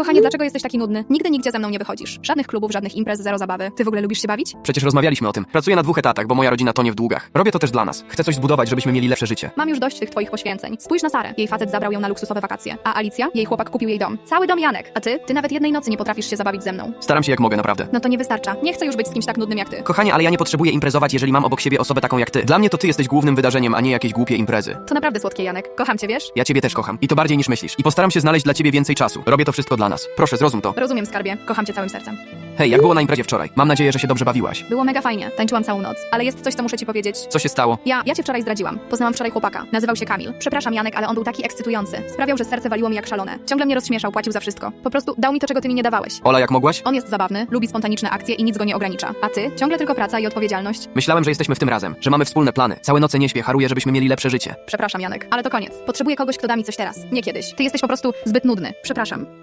Kochanie, dlaczego jesteś taki nudny? Nigdy nigdzie ze mną nie wychodzisz. Żadnych klubów, żadnych imprez, zero zabawy. Ty w ogóle lubisz się bawić? Przecież rozmawialiśmy o tym. Pracuję na dwóch etatach, bo moja rodzina tonie w długach. Robię to też dla nas. Chcę coś zbudować, żebyśmy mieli lepsze życie. Mam już dość tych twoich poświęceń. Spójrz na Sarę. Jej facet zabrał ją na luksusowe wakacje. A Alicja? Jej chłopak kupił jej dom. Cały dom Janek. A ty? Ty nawet jednej nocy nie potrafisz się zabawić ze mną. Staram się jak mogę, naprawdę. No to nie wystarcza. Nie chcę już być z kimś tak nudnym jak ty. Kochanie, ale ja nie potrzebuję imprezować, jeżeli mam obok siebie osobę taką jak ty. Dla mnie to ty jesteś głównym wydarzeniem, a nie jakieś głupie imprezy. To naprawdę słodkie, Janek. Kocham cię, wiesz? Ja ciebie też kocham. I to bardziej niż myślisz. I postaram się znaleźć dla ciebie więcej czasu. Robię to wszystko dla nas. Proszę, zrozum to. Rozumiem, skarbie. Kocham cię całym sercem. Hej, jak było na imprezie wczoraj? Mam nadzieję, że się dobrze bawiłaś. Było mega fajnie. Tańczyłam całą noc. Ale jest coś, co muszę ci powiedzieć. Co się stało? Ja, ja cię wczoraj zdradziłam. Poznałam wczoraj chłopaka. Nazywał się Kamil. Przepraszam, Janek, ale on był taki ekscytujący. Sprawiał, że serce waliło mi jak szalone. Ciągle mnie rozśmieszał, płacił za wszystko. Po prostu dał mi to, czego ty mi nie dawałeś. Ola, jak mogłaś? On jest zabawny, lubi spontaniczne akcje i nic go nie ogranicza. A ty? Ciągle tylko praca i odpowiedzialność. Myślałem, że jesteśmy w tym razem, że mamy wspólne plany. Całe noce nie śpię, haruję, żebyśmy mieli lepsze życie. Przepraszam, Janek, ale to koniec. Potrzebuję kogoś, kto da mi coś teraz, nie kiedyś. Ty jesteś po prostu zbyt nudny. Przepraszam.